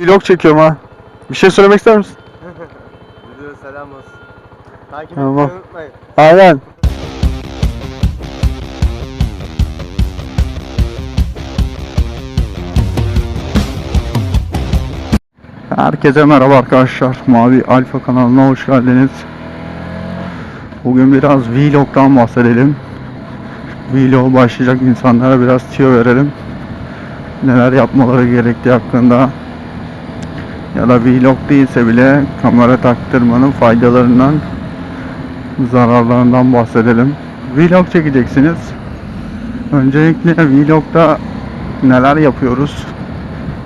Vlog çekiyorum ha. Bir şey söylemek ister misin? Müdüre selam olsun. Takip Tamam. etmeyi unutmayın. Aynen. Herkese merhaba arkadaşlar. Mavi Alfa kanalına hoş geldiniz. Bugün biraz vlog'dan bahsedelim. Vlog başlayacak insanlara biraz tüyo verelim. Neler yapmaları gerektiği hakkında ya da vlog değilse bile kamera taktırmanın faydalarından zararlarından bahsedelim. Vlog çekeceksiniz. Öncelikle vlogda neler yapıyoruz?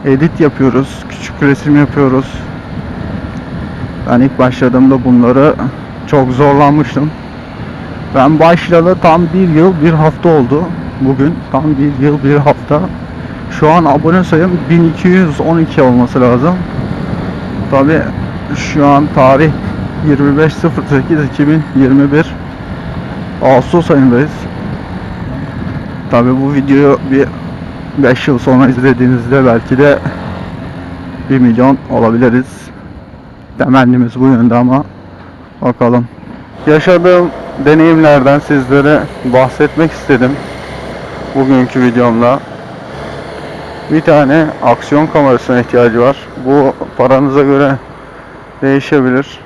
Edit yapıyoruz, küçük resim yapıyoruz. Ben ilk başladığımda bunları çok zorlanmıştım. Ben başlayalı tam bir yıl bir hafta oldu. Bugün tam bir yıl bir hafta. Şu an abone sayım 1212 olması lazım. Tabi şu an tarih 25.08.2021 Ağustos ayındayız. Tabi bu videoyu bir 5 yıl sonra izlediğinizde belki de 1 milyon olabiliriz. Temennimiz bu yönde ama bakalım. Yaşadığım deneyimlerden sizlere bahsetmek istedim. Bugünkü videomda. Bir tane aksiyon kamerasına ihtiyacı var. Bu paranıza göre değişebilir.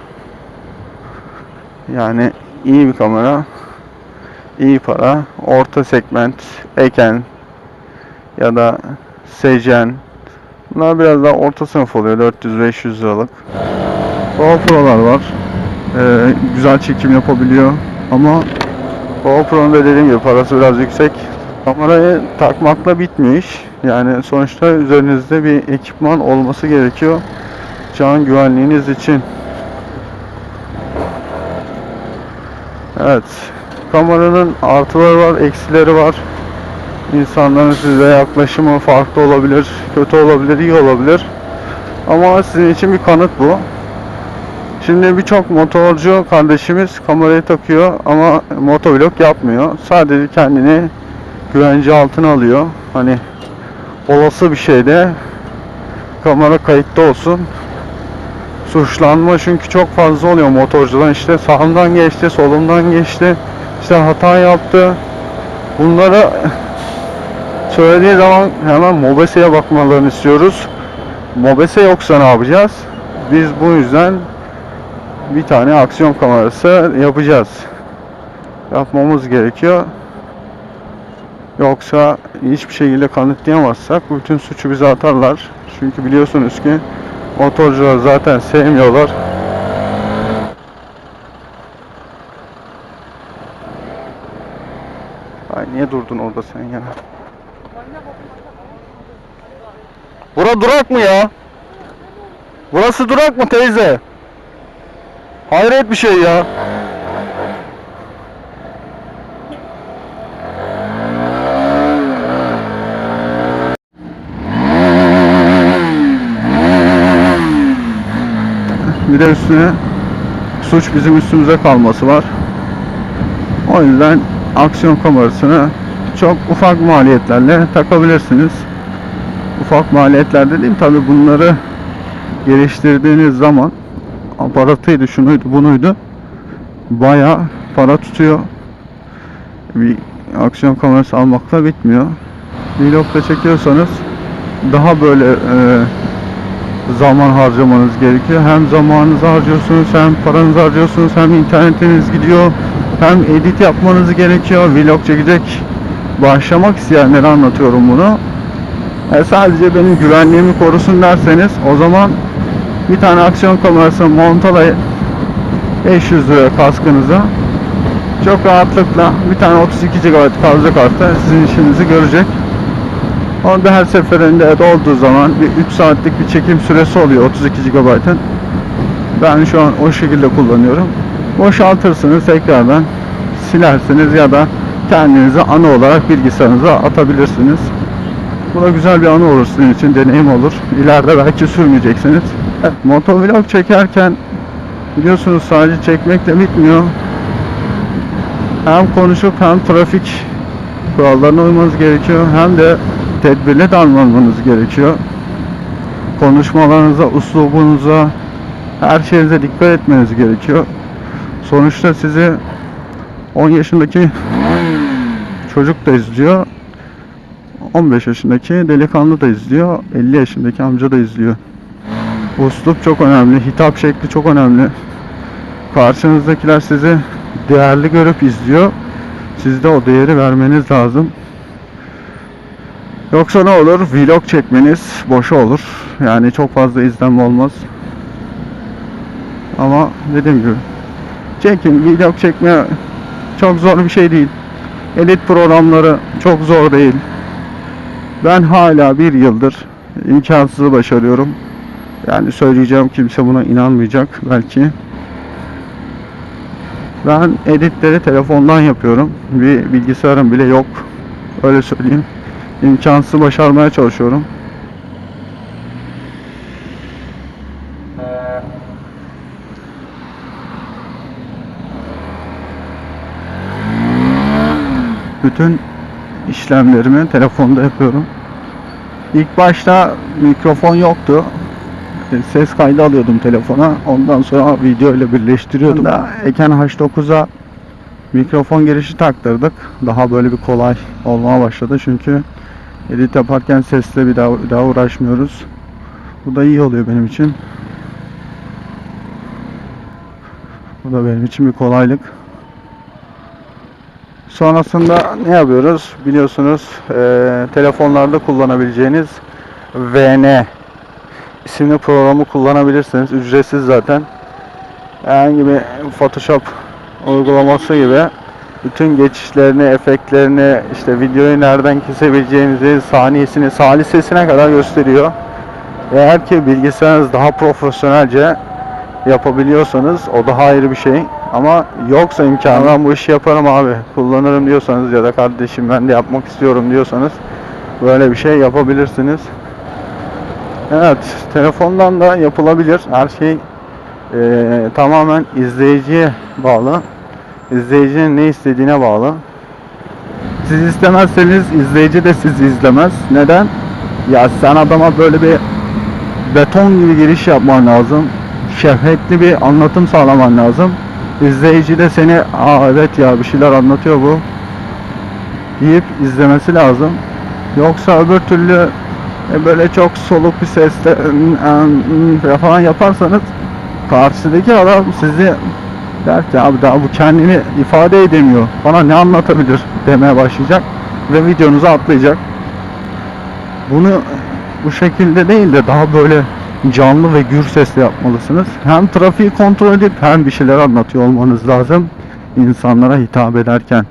Yani iyi bir kamera, iyi para, orta segment, Eken ya da Sejen. Bunlar biraz daha orta sınıf oluyor 400-500 liralık. GoPro'lar var. Ee, güzel çekim yapabiliyor ama GoPro'nun da dediğim gibi parası biraz yüksek. Kamerayı takmakla bitmiyor iş. Yani sonuçta üzerinizde bir ekipman olması gerekiyor. Can güvenliğiniz için. Evet. Kameranın artıları var, eksileri var. İnsanların size yaklaşımı farklı olabilir, kötü olabilir, iyi olabilir. Ama sizin için bir kanıt bu. Şimdi birçok motorcu kardeşimiz kamerayı takıyor ama motovlog yapmıyor. Sadece kendini güvence altına alıyor. Hani olası bir şeyde kamera kayıtta olsun. Suçlanma çünkü çok fazla oluyor motorcular işte sağımdan geçti, solumdan geçti, işte hata yaptı. Bunlara söylediği zaman hemen MOBESE'ye bakmalarını istiyoruz. MOBESE yoksa ne yapacağız? Biz bu yüzden bir tane aksiyon kamerası yapacağız. Yapmamız gerekiyor. Yoksa hiçbir şekilde kanıtlayamazsak bütün suçu bize atarlar. Çünkü biliyorsunuz ki motorcular zaten sevmiyorlar. Ay niye durdun orada sen ya? Bura durak mı ya? Burası durak mı teyze? Hayret bir şey ya. Bir de üstüne suç bizim üstümüze kalması var. O yüzden aksiyon kamerasını çok ufak maliyetlerle takabilirsiniz. Ufak maliyetler dediğim tabi bunları geliştirdiğiniz zaman aparatıydı, şunuydu, bunuydu. Baya para tutuyor. Bir aksiyon kamerası almakla bitmiyor. Vlog'da çekiyorsanız daha böyle e, zaman harcamanız gerekiyor. Hem zamanınızı harcıyorsunuz, hem paranızı harcıyorsunuz, hem internetiniz gidiyor, hem edit yapmanız gerekiyor. Vlog çekecek başlamak isteyenlere anlatıyorum bunu. E, sadece benim güvenliğimi korusun derseniz o zaman bir tane aksiyon kamerası montalayıp 500 lira kaskınıza çok rahatlıkla bir tane 32 GB kalacak kartı sizin işinizi görecek. Onda her seferinde dolduğu zaman bir 3 saatlik bir çekim süresi oluyor 32 GB'ın. Ben şu an o şekilde kullanıyorum. Boşaltırsınız tekrardan silersiniz ya da kendinize anı olarak bilgisayarınıza atabilirsiniz. Bu da güzel bir anı olur sizin için, deneyim olur. İleride belki sürmeyeceksiniz. Evet, motovlog çekerken biliyorsunuz sadece çekmekle bitmiyor. Hem konuşup hem trafik kurallarına uymanız gerekiyor hem de tedbirli davranmanız gerekiyor. konuşmalarınıza, uslubunuza, her şeyinize dikkat etmeniz gerekiyor. Sonuçta sizi 10 yaşındaki çocuk da izliyor. 15 yaşındaki delikanlı da izliyor. 50 yaşındaki amca da izliyor. Uslup çok önemli. Hitap şekli çok önemli. Karşınızdakiler sizi değerli görüp izliyor. Siz de o değeri vermeniz lazım. Yoksa ne olur? Vlog çekmeniz boşa olur. Yani çok fazla izlenme olmaz. Ama dediğim gibi çekin. Vlog çekme çok zor bir şey değil. Edit programları çok zor değil. Ben hala bir yıldır imkansızı başarıyorum. Yani söyleyeceğim kimse buna inanmayacak belki. Ben editleri telefondan yapıyorum. Bir bilgisayarım bile yok. Öyle söyleyeyim. İmkansızı başarmaya çalışıyorum. Bütün işlemlerimi telefonda yapıyorum. İlk başta mikrofon yoktu. E, Ses kaydı alıyordum telefona. Ondan sonra video ile birleştiriyordum. Da Eken H9'a mikrofon girişi taktırdık. Daha böyle bir kolay olmaya başladı. Çünkü edit yaparken sesle bir daha, daha uğraşmıyoruz. Bu da iyi oluyor benim için. Bu da benim için bir kolaylık. Sonrasında ne yapıyoruz? Biliyorsunuz eee, telefonlarda kullanabileceğiniz VN isimli programı kullanabilirsiniz. Ücretsiz zaten. Herhangi bir Photoshop uygulaması gibi bütün geçişlerini, efektlerini, işte videoyu nereden kesebileceğinizi, saniyesini, salisesine kadar gösteriyor. Eğer ki bilgisayarınız daha profesyonelce yapabiliyorsanız o daha ayrı bir şey. Ama yoksa imkanı ben bu işi yaparım abi kullanırım diyorsanız ya da kardeşim ben de yapmak istiyorum diyorsanız böyle bir şey yapabilirsiniz. Evet telefondan da yapılabilir. Her şey eee, tamamen izleyiciye bağlı. İzleyicinin ne istediğine bağlı. Siz istemezseniz izleyici de sizi izlemez. Neden? Ya sen adama böyle bir beton gibi giriş yapman lazım. Şefkatli bir anlatım sağlaman lazım. İzleyici de seni aa evet ya bir şeyler anlatıyor bu deyip izlemesi lazım. Yoksa öbür türlü e, böyle çok soluk bir sesle falan yaparsanız karşıdaki adam sizi der ki abi daha bu kendini ifade edemiyor. Bana ne anlatabilir demeye başlayacak ve videonuzu atlayacak. Bunu bu şekilde değil de daha böyle canlı ve gür sesle yapmalısınız. Hem trafiği kontrol edip hem bir şeyler anlatıyor olmanız lazım insanlara hitap ederken.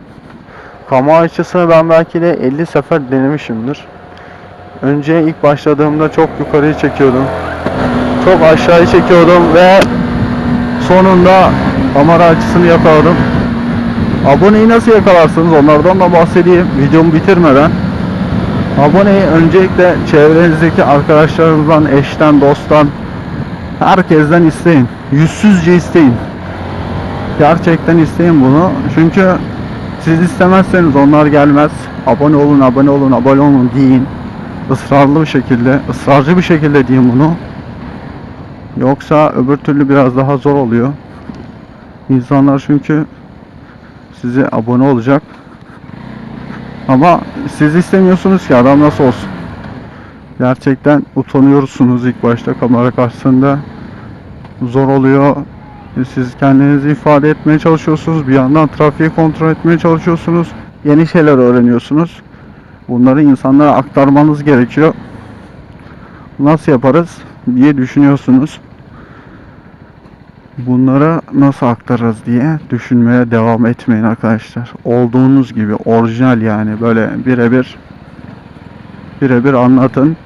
Kamu açısını ben belki de 50 sefer denemişimdir. Önce ilk başladığımda çok yukarıyı çekiyordum. Çok aşağıyı çekiyordum ve sonunda kamera açısını yakaladım. Aboneyi nasıl yakalarsınız onlardan da bahsedeyim videomu bitirmeden. Aboneyi öncelikle çevrenizdeki arkadaşlarınızdan, eşten, dosttan, herkesten isteyin. Yüzsüzce isteyin. Gerçekten isteyin bunu. Çünkü siz istemezseniz onlar gelmez. Abone olun, abone olun, abone olun deyin. Israrlı bir şekilde, ısrarcı bir şekilde deyin bunu. Yoksa öbür türlü biraz daha zor oluyor. İnsanlar çünkü size abone olacak. Ama siz istemiyorsunuz ki adam nasıl olsun. Gerçekten utanıyorsunuz ilk başta kamera karşısında. Zor oluyor. Siz kendinizi ifade etmeye çalışıyorsunuz. Bir yandan trafiği kontrol etmeye çalışıyorsunuz. Yeni şeyler öğreniyorsunuz. Bunları insanlara aktarmanız gerekiyor. Nasıl yaparız diye düşünüyorsunuz. Bunlara nasıl aktarırız diye düşünmeye devam etmeyin arkadaşlar. Olduğunuz gibi orijinal yani böyle birebir birebir anlatın.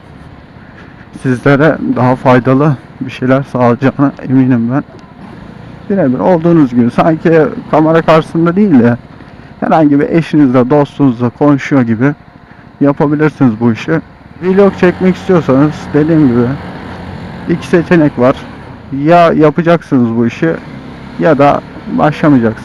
Sizlere daha faydalı bir şeyler sağlayacağına eminim ben. Birebir olduğunuz gibi sanki kamera karşısında değil de herhangi bir eşinizle dostunuzla konuşuyor gibi yapabilirsiniz bu işi. Vlog çekmek istiyorsanız dediğim gibi iki seçenek var. Ya yapacaksınız bu işi ya da başlamayacaksınız.